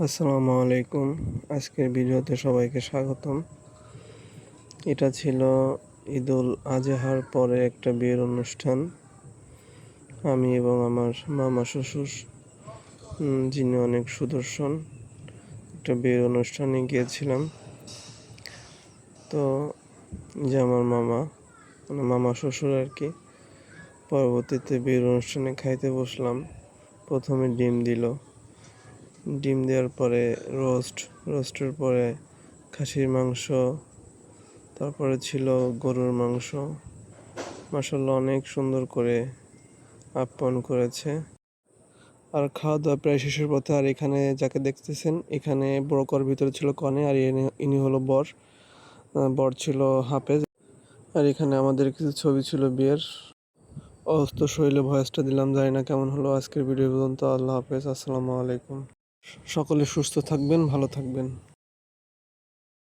আসসালামু আলাইকুম। আজকের ভিডিওতে সবাইকে স্বাগতম। এটা ছিল ঈদুল আজহার পরে একটা বিয়ের অনুষ্ঠান। আমি এবং আমার মামা শ্বশুর যিনি অনেক সুদর্শন, একটা বিয়ের অনুষ্ঠানে গিয়েছিলাম। তো যে আমার মামা মানে মামা শ্বশুর আর কি, পরবর্তীতে বিয়ের অনুষ্ঠানে খাইতে বসলাম। প্রথমে ডিম দিল। ডিম দেওয়ার পরে রোস্ট, রোস্টের পরে খাসির মাংস, তারপরে ছিল গরুর মাংস। মাসাল্লাহ অনেক সুন্দর করে আপ্যায়ন করেছে। আর খাওয়া দাওয়া প্রায় শেষের পথে, আর এখানে যাকে দেখতেছেন, এখানে বড় কর ভিতরে ছিল কনে, আর ইনি- ইনি হলো বর। বর ছিল হাফেজ। আর এখানে আমাদের কিছু ছবি ছিল বিয়ের। অস্ত শৈলে ভয়েসটা দিলাম, জানি না কেমন হলো আজকের ভিডিও পর্যন্ত। আল্লাহ হাফেজ, আসসালামু আলাইকুম। সকলে সুস্থ থাকবেন ভালো থাকবেন।